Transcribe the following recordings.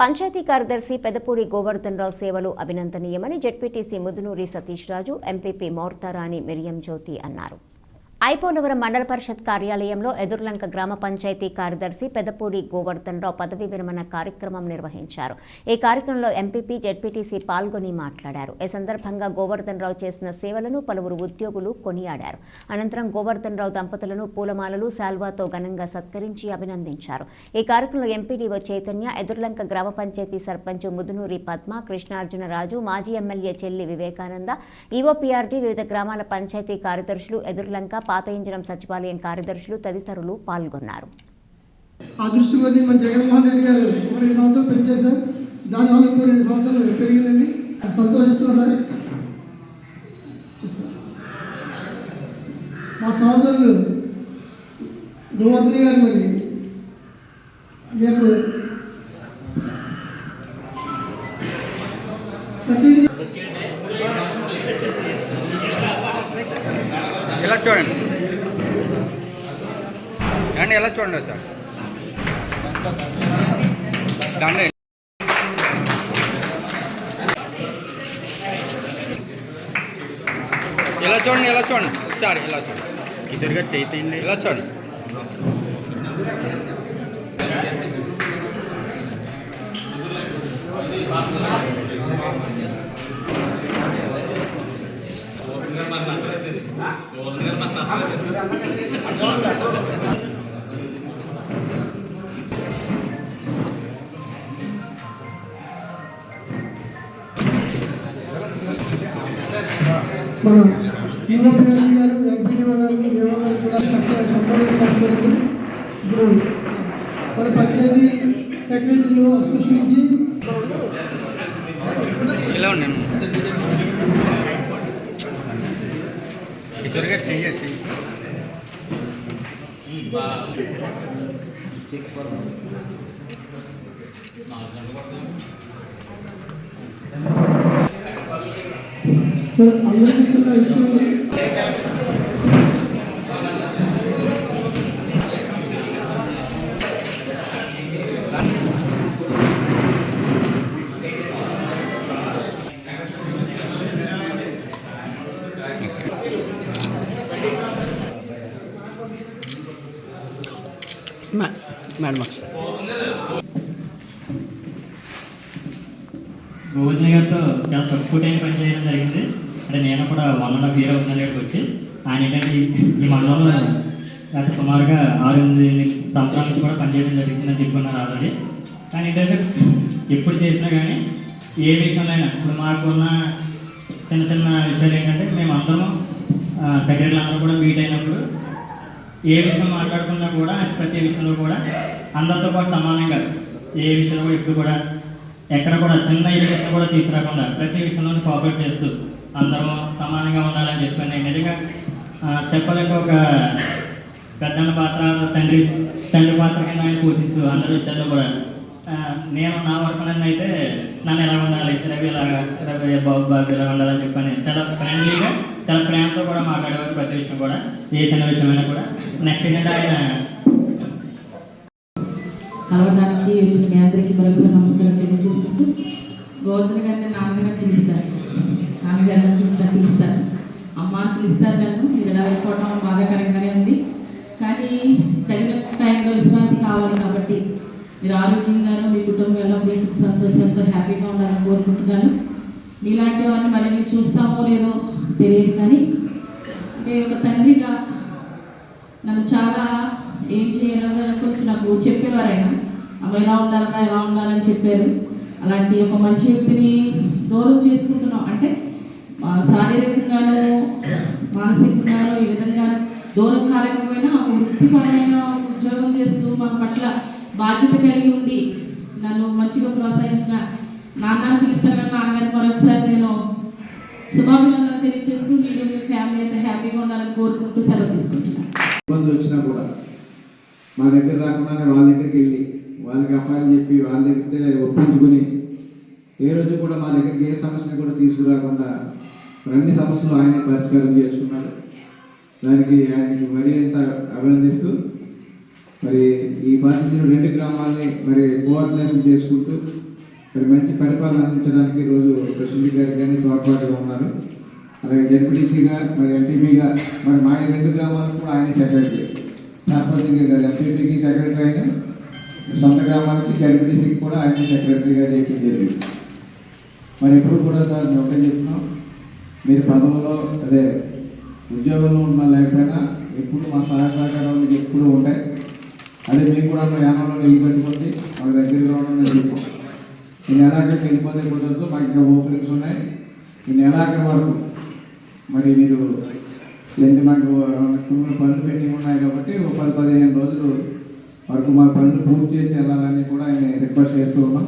పంచాయతీ కార్యదర్శి పెదపూడి గోవర్ధన్ రావు సేవలు అభినందనీయమని జెడ్పీటీసీ ముదునూరి సతీష్ రాజు ఎంపీపీ మోర్తారాణి మిరియం జ్యోతి అన్నారు. ఐపోనవరం మండల పరిషత్ కార్యాలయంలో ఎదుర్లంక గ్రామ పంచాయతీ కార్యదర్శి పెదపూడి గోవర్ధనరావు పదవి విరమణ కార్యక్రమం నిర్వహించారు. ఈ కార్యక్రమంలో ఎంపీపీ జెడ్పీటీసీ పాల్గొని మాట్లాడారు. ఈ సందర్భంగా గోవర్ధనరావు చేసిన సేవలను పలువురు ఉద్యోగులు కొనియాడారు. అనంతరం గోవర్ధన్ రావు దంపతులను పూలమాలలు శాల్వాతో ఘనంగా సత్కరించి అభినందించారు. ఈ కార్యక్రమంలో ఎంపీడీఓ చైతన్య ఎదుర్లంక గ్రామ పంచాయతీ సర్పంచ్ ముదునూరి పద్మ కృష్ణార్జునరాజు మాజీ ఎమ్మెల్యే చెల్లి వివేకానంద ఈఓపీఆర్డీ వివిధ గ్రామాల పంచాయతీ కార్యదర్శులు ఎదుర్లంక పాత ఇంజనం సచివాలయం కార్యదర్శులు తదితరులు పాల్గొన్నారు. ఆ దృష్టి మన జగన్మోహన్ రెడ్డి గారు ఒక రెండు సంవత్సరాలు పెంచేశారు దానివల్ల ఇంకో రెండు సంవత్సరాలు పెరిగిందండి. సంతోషిస్తున్నా సార్. మా సహోదరులు గోవర్ధని గారు మరి అండి ఎలా చూడండి సార్? దండ ఇలా చూడండి ఇలా చూడండి? సార్ ఇలా చూడండి? ఇద్దరుగా చేతిండి ఇలా చూడండి? మన యూరోపియన్ గారు ఎంపీడీఓ గారు ఏఓ గారు కూడా పడుతుంది ఇప్పుడు మన పంచాయతీ సెక్రటరీలు సృష్టించి ఇలా ఉండండి ఇద్దరుగా చెయ్యొచ్చు సార్ అందరికీ చిన్న విషయం మేడం ఒకసారి గోవింద గారితో చాలా తక్కువ టైం పని చేయడం జరిగింది. అంటే నేను కూడా వన్ అండ్ హాఫ్ ఇయర్ ఇక్కడికి వచ్చి ఆయన ఏంటంటే ఈ- మండలంలో గత సుమారుగా ఆరు ఎనిమిది సంవత్సరాల నుంచి కూడా పనిచేయడం జరిగిందని చెప్పుకున్నారు ఆల్రెడీ. కానీ ఏంటంటే ఎప్పుడు చేసినా కానీ ఏ విషయంలో అయినా ఇప్పుడు మాకున్న చిన్న చిన్న విషయాలు ఏంటంటే మేము అందరం సెక్రటరీలు అందరూ కూడా మీట్ అయినప్పుడు ఏ విషయం మాట్లాడుకున్నా కూడా ప్రతి విషయంలో కూడా అందరితో పాటు సమానంగా ఏ విషయంలో కూడా ఇప్పుడు కూడా ఎక్కడ కూడా చిన్న విషయం కూడా తీసుకురాకుండా ప్రతి విషయంలోనూ కోఆపరేట్ చేస్తూ అందరూ సమానంగా ఉండాలని చెప్పాను నేను నిజంగా చెప్పలేక ఒక పెద్దల పాత్ర తండ్రి తండ్రి పాత్ర కింద ఆయన పోషిస్తూ అందరి విషయాల్లో కూడా. నేను నా వరకు నన్ను అయితే నన్ను ఎలా ఉండాలి? రవి ఇలాగా రవి బాబు బాబు ఇలా ఉండాలని చెప్పని చాలా ఫ్రెండ్లీగా చాలా ప్రేమతో కూడా మాట్లాడేవారు ప్రతి విషయం కూడా ఏ చిన్న విషయమైనా కూడా. నెక్స్ట్ ఏంటంటే ఆయన అవడానికి వచ్చిన మీ అందరికీ మరొకసారి నమస్కారం తెలియజేసుకుంటూ గోవర్ధన గారిని నాన్నగారు పిలుస్తారు నాన్నగారు కూడా పిలుస్తారు అమ్మ పిలుస్తారు నన్ను. మీరు ఎలా వెళ్ళిపోవడం బాధాకరంగానే ఉంది. కానీ తగిన టైంలో విశ్రాంతి కావాలి కాబట్టి మీరు ఆరోగ్యంగాను మీ కుటుంబం ఎలా సుఖ సంతోషంతో హ్యాపీగా ఉండాలని కోరుకుంటున్నాను. మీలాంటి వారిని మరి మీరు చూస్తామో లేదో తెలియదు కానీ అంటే ఒక తండ్రిగా నన్ను చాలా ఏం చేయాలో కొంచెం నాకు చెప్పేవారు ఆయన అమ్మ ఎలా ఉండాలన్నా ఎలా ఉండాలని చెప్పారు. అలాంటి ఒక మంచి వ్యక్తిని దూరం చేసుకుంటున్నాం. అంటే శారీరకంగానూ మానసికంగానూ ఈ విధంగా దూరం కాలేకపోయినా ఒక వృత్తిపరమైన ఉద్యోగం చేస్తూ మా పట్ల బాధ్యత కలిగి ఉండి నన్ను మంచిగా ప్రోత్సహించిన నాన్న పిలుస్తారు నాన్నగారిని మరొకసారి నేను శుభాభినందనలు తెలియజేస్తూ మీరు మీ ఫ్యామిలీ అంతా హ్యాపీగా ఉండాలని కోరుకుంటూ సెలవు తీసుకుంటున్నాను. ఇబ్బందులు వచ్చినా కూడా మా దగ్గర రాకుండానే వాళ్ళ దగ్గరికి వెళ్ళి వాళ్ళకి అఫాయిలు చెప్పి వాళ్ళ దగ్గర ఒప్పించుకుని ఏ రోజు కూడా మా దగ్గరికి ఏ సమస్యను కూడా తీసుకురాకుండా అన్ని సమస్యలు ఆయనే పరిష్కారం చేసుకున్నాడు. దానికి ఆయనకి మరీ ఎంత అభినందిస్తూ మరి ఈ పరిస్థితులు రెండు గ్రామాలని మరి కోఆర్డినేషన్ చేసుకుంటూ మరి మంచి పరిపాలన అందించడానికి ఈరోజు ప్రసిద్ధి గారు కానీ తోడ్పాటుగా ఉన్నారు. అలాగే జడ్పీటీసీగా మరి ఎంపీపీగా మరి మా రెండు గ్రామాలకు కూడా ఆయనే సెక్రటరీ సర్పంచ్గా గారు ఎంపీపీకి సెక్రటరీ అయిన సొంత గ్రామానికి జడ్పీటీసీకి కూడా ఆయన సెక్రటరీగా చేయడం జరిగింది. మరి ఎప్పుడు కూడా సార్ మేము ఒకటే చెప్తున్నాం. మీరు పదవులో అదే ఉద్యోగంలో ఉన్న లేకపోయినా ఎప్పుడు మా సహాయ సహకారాలు మీకు ఎప్పుడు ఉంటాయి. అదే మీకు కూడా యానంలో నిలబెట్టుకుంది మాకు దగ్గరగా ఉన్న ఈ నెలాఖరికి వెళ్ళిపోతే కుదరదు మాకు ఇంకా ఓపెనింగ్స్ ఉన్నాయి. ఈ నెలాఖరి వరకు మరి మీరు ఏంటి మాకు పనులు పెండింగ్ ఉన్నాయి కాబట్టి ఒక పది పదిహేను రోజులు వరకు మా పనులు పూర్తి చేసి వెళ్ళాలని కూడా ఆయన రిక్వెస్ట్ చేస్తూ ఉన్నాం.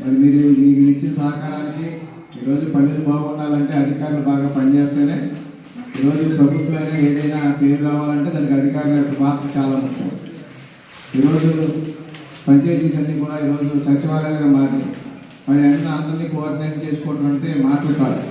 మరి మీరు మీకు ఇచ్చిన సహకారానికి ఈరోజు పనులు బాగుండాలంటే అధికారులు బాగా పనిచేస్తేనే ఈరోజు ప్రభుత్వమైనా ఏదైనా పేరు రావాలంటే దానికి అధికారుల యొక్క పాత్ర చాలా ముఖ్యం. ఈరోజు పంచాయతీస్ అన్నీ కూడా ఈరోజు సచివాలయాలుగా మారి మరి అందరినీ కోఆర్డినేట్ చేసుకోవడం అంటే మాటలు కాదు.